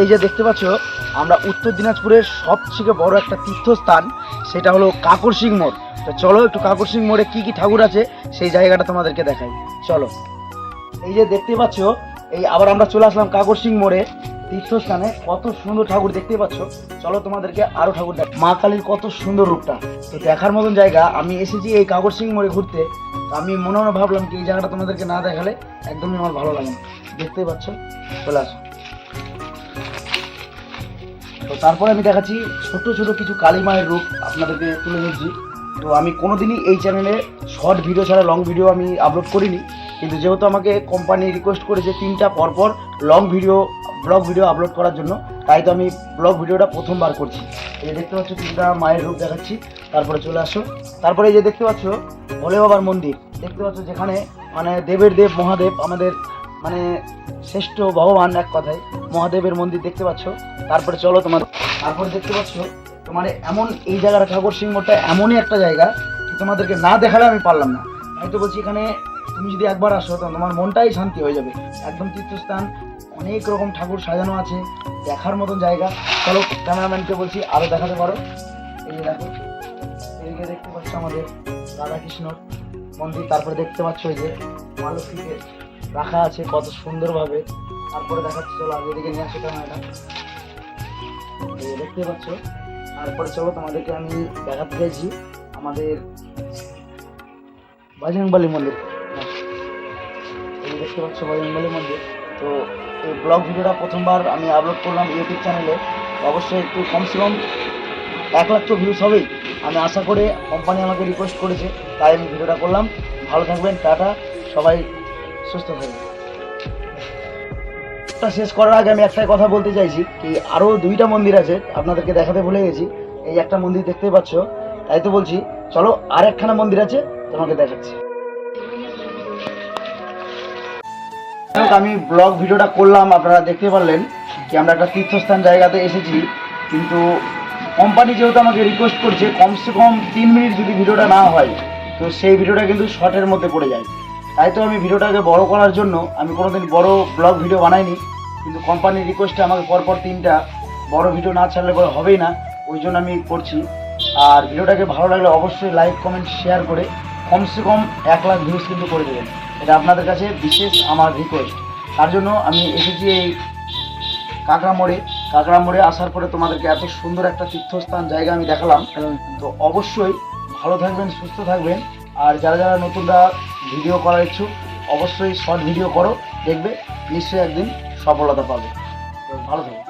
এই যে দেখতে পাচ্ছ, আমরা উত্তর দিনাজপুরের সবথেকে বড় একটা তীর্থস্থান, সেটা হলো কাকর সিং মোড়। তো চলো একটু কাকর সিং মোড়ে কি কি ঠাকুর আছে, সেই জায়গাটা তোমাদেরকে দেখাই। চলো। এই যে দেখতে পাচ্ছ, এই আবার আমরা চলে আসলাম কাকর সিং মোড়ে, তীর্থস্থানে। কত সুন্দর ঠাকুর দেখতে পাচ্ছ। চলো তোমাদেরকে আরও ঠাকুর দেখ মা কালীর কত সুন্দর রূপটা। তো দেখার মতন জায়গা, আমি এসেছি এই কাকর সিং মোড়ে ঘুরতে। আমি মনে মনে ভাবলাম কি, এই জায়গাটা তোমাদেরকে না দেখালে একদমই আমার ভালো লাগে না। দেখতেই পাচ্ছ? চলে আসো। তো তারপরে আমি দেখাচ্ছি ছোট ছোট কিছু কালী মায়ের রূপ আপনাদেরকে তুলে ধরছি। তো আমি কোনোদিনই এই চ্যানেলে শর্ট ভিডিও ছাড়া লং ভিডিও আমি আপলোড করিনি। কিন্তু যেহেতু আমাকে কোম্পানি রিকোয়েস্ট করেছে তিনটা পরপর long video vlog video upload করার জন্য, তাই তো আমি ব্লগ ভিডিওটা প্রথমবার করছি। এই দেখতে পাচ্ছ তিনটা মায়ের রূপ দেখাচ্ছি। তারপরে চলে আসো। তারপরে এই যে দেখতে পাচ্ছ ভোলে বাবার মন্দির। দেখতে পাচ্ছ যেখানে মানে দেবের দেব, মহাদেব আমাদের মানে শ্রেষ্ঠ ভগবান এক কথায়, মহাদেবের মন্দির দেখতে পাচ্ছ। তারপরে চলো তোমার, তারপরে দেখতে পাচ্ছ তোমার এমন এই জায়গাটা ঠাকুর সিংহটা এমনই একটা জায়গা তোমাদেরকে না দেখালে আমি পারলাম না। আমি তো বলছি এখানে তুমি যদি একবার আসো, তো তোমার মনটাই শান্তি হয়ে যাবে। একদম তীর্থস্থান, অনেক রকম ঠাকুর সাজানো আছে, দেখার মতন জায়গা। চলো ক্যামেরাম্যানকে বলছি আরও দেখাতে পারো। এই যে দেখো, এদিকে দেখতে পাচ্ছ আমাদের রাধাকৃষ্ণর মন্দির, তারপরে দেখতে পাচ্ছ ওই যে মা রাখা আছে কত সুন্দরভাবে। তারপরে দেখাচ্ছি, চলো আগে এদিকে নিয়ে আসো ক্যামেরাটা যে দেখতে পাচ্ছ? তারপরে চলো তোমাদেরকে আমি দেখাতে চাইছি আমাদের বজরংবলী মন্দির। এই দেখতে পাচ্ছ বজরংবলী মন্দির। তো এই ব্লগ ভিডিওটা প্রথমবার আমি আপলোড করলাম ইউটিউব চ্যানেলে অবশ্যই একটু কমসে কম এক লাখ তো ভিউজ হবেই। আমি আশা করে কোম্পানি আমাকে রিকোয়েস্ট করেছে, তাই আমি ভিডিওটা করলাম। ভালো থাকবেন, টাটা। সবাই সুস্থ শেষ করার আগে আমি একটাই কথা বলতে চাইছি কি আরও দুইটা মন্দির আছে, আপনাদেরকে দেখাতে ভুলে গেছি। এই একটা মন্দির দেখতেই পাচ্ছ। তাই তো বলছি, চলো আর একখানা মন্দির আছে, তোমাকে দেখাচ্ছি। আমি ব্লগ ভিডিওটা করলাম, আপনারা দেখতে পারলেন কি, আমরা একটা তীর্থস্থান জায়গাতে এসেছি, কিন্তু কোম্পানি যেহেতু আমাকে রিকোয়েস্ট করছে, কমসে কম তিন মিনিট যদি ভিডিওটা না হয়, তো সেই ভিডিওটা কিন্তু শর্টের মধ্যে পড়ে যায়। তাই তো আমি ভিডিওটাকে বড় করার জন্য আমি কোনোদিন বড় ব্লগ ভিডিও বানাইনি, কিন্তু কোম্পানির রিকোয়েস্টে আমাকে পরপর তিনটা বড় ভিডিও না ছাড়লে পরে হবেই না, ওই জন্য আমি করছি। আর ভিডিওটাকে ভালো লাগলে অবশ্যই লাইক কমেন্ট শেয়ার করে কমসে কম এক লাখ ভিউজ কিন্তু করে দেবেন। এটা আপনাদের কাছে বিশেষ আমার রিকোয়েস্ট তার জন্য আমি এসেছি এই কাঁকড়া মোড়ে। কাঁকড়া মোড়ে আসার পরে তোমাদেরকে এত সুন্দর একটা তীর্থস্থান জায়গা আমি দেখালাম। তো অবশ্যই ভালো থাকবেন, সুস্থ থাকবেন। আর যারা যারা নতুনরা ভিডিও করার ইচ্ছুক অবশ্যই শর্ট ভিডিও করো দেখবে নিশ্চয়ই একদিন সফলতা পাবে। ভালো থাকবে